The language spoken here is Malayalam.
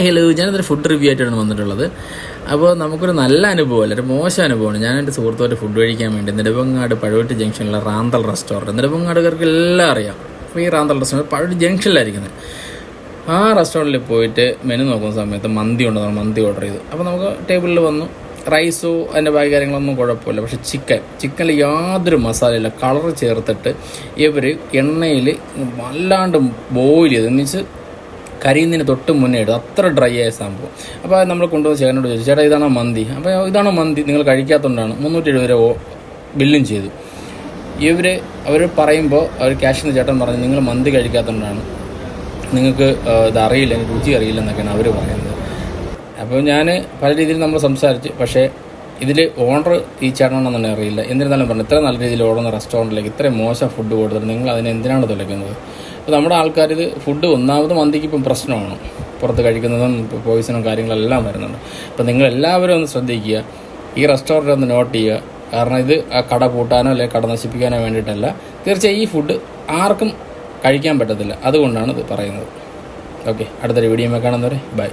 ഹലോ ഞാനതൊരു ഫുഡ് റിവ്യൂ ആയിട്ടാണ് വന്നിട്ടുള്ളത്. അപ്പോൾ നമുക്കൊരു നല്ല അനുഭവമല്ല? ഒരു മോശം അനുഭവമാണ്. ഞാൻ എന്റെ സുഹൃത്തുമായിട്ട് ഫുഡ് കഴിക്കാൻ വേണ്ടി നെടുവങ്ങാട് പഴവട്ടി ജംഗ്ഷനിലെ റാന്തൽ റെസ്റ്റോറന്റ് നെടുവങ്ങാടുകാർക്ക് എല്ലാം അറിയാം. അപ്പോൾ ഈ റാന്തൽ റെസ്റ്റോറന്റ് പഴവട്ടി ജംഗ്ഷനിലായിരിക്കുന്നത്. ആ റെസ്റ്റോറന്റിൽ പോയിട്ട് മെനു നോക്കുന്ന സമയത്ത് മന്തി ഉണ്ടോ മന്തി ഓർഡർ ചെയ്തു. അപ്പോൾ നമുക്ക് ടേബിളിൽ വന്നു. റൈസോ അതിന്റെ ബാക്കി കാര്യങ്ങളൊന്നും കുഴപ്പമില്ല. പക്ഷെ ചിക്കൻ ചിക്കനിൽ യാതൊരു മസാലയില്ല കളർ ചേർത്തിട്ട് ഇവർ എണ്ണയിൽ വല്ലാണ്ട് ബോയിൽ ചെയ്ത്. എന്ന് വെച്ച് കരിയുന്നതിന് തൊട്ട് മുന്നേ ഇടും. അത്ര ഡ്രൈ ആയ സംഭവം. അപ്പോൾ നമ്മൾ കൊണ്ടുവന്ന് ചേട്ടനോട് ചോദിച്ചു ചേട്ടാ ഇതാണോ മന്തി? അപ്പോൾ ഇതാണോ മന്തി? നിങ്ങൾ കഴിക്കാത്തതുകൊണ്ടാണ് മുന്നൂറ്റി എഴുപത് രൂപ ബില്ലും ചെയ്തു. ഇവർ അവർ പറയുമ്പോൾ അവർ ക്യാഷിന് ചേട്ടൻ പറഞ്ഞു നിങ്ങൾ മന്തി കഴിക്കാത്തതുകൊണ്ടാണ് നിങ്ങൾക്ക് ഇതറിയില്ല ഇത് അറിയില്ല രുചി അറിയില്ല എന്നൊക്കെയാണ് അവർ പറയുന്നത്. അപ്പോൾ ഞാൻ പല രീതിയിൽ നമ്മൾ സംസാരിച്ച്. പക്ഷേ ഇതിൽ ഓണർ ഈ ചേട്ടനാണെന്ന് അറിയില്ല. എന്നിരുന്നാലും പറഞ്ഞു ഇത്ര നല്ല രീതിയിൽ ഓടുന്ന റെസ്റ്റോറന്റിലേക്ക് ഇത്രയും മോശം ഫുഡ് കൊടുത്തിട്ട് നിങ്ങൾ അതിനെ എന്തിനാണ് തുലയ്ക്കുന്നത്? അപ്പോൾ നമ്മുടെ ആൾക്കാർ ഇത് ഫുഡ് ഒന്നാമത് മന്തിക്ക് ഇപ്പം പ്രശ്നമാണ്. പുറത്ത് കഴിക്കുന്നതും പോയിസണും കാര്യങ്ങളെല്ലാം വരുന്നുണ്ട്. അപ്പോൾ നിങ്ങൾ എല്ലാവരും ഒന്ന് ശ്രദ്ധിക്കുക. ഈ റെസ്റ്റോറന്റ് ഒന്ന് നോട്ട് ചെയ്യുക. കാരണം ഇത് ആ കട പൂട്ടാനോ അല്ലെങ്കിൽ കട നശിപ്പിക്കാനോ വേണ്ടിയിട്ടല്ല. തീർച്ചയായും ഈ ഫുഡ് ആർക്കും കഴിക്കാൻ പറ്റത്തില്ല. അതുകൊണ്ടാണ് ഇത് പറയുന്നത്. ഓക്കെ അടുത്തൊരു വീഡിയോ കാണുന്നവരെ ബൈ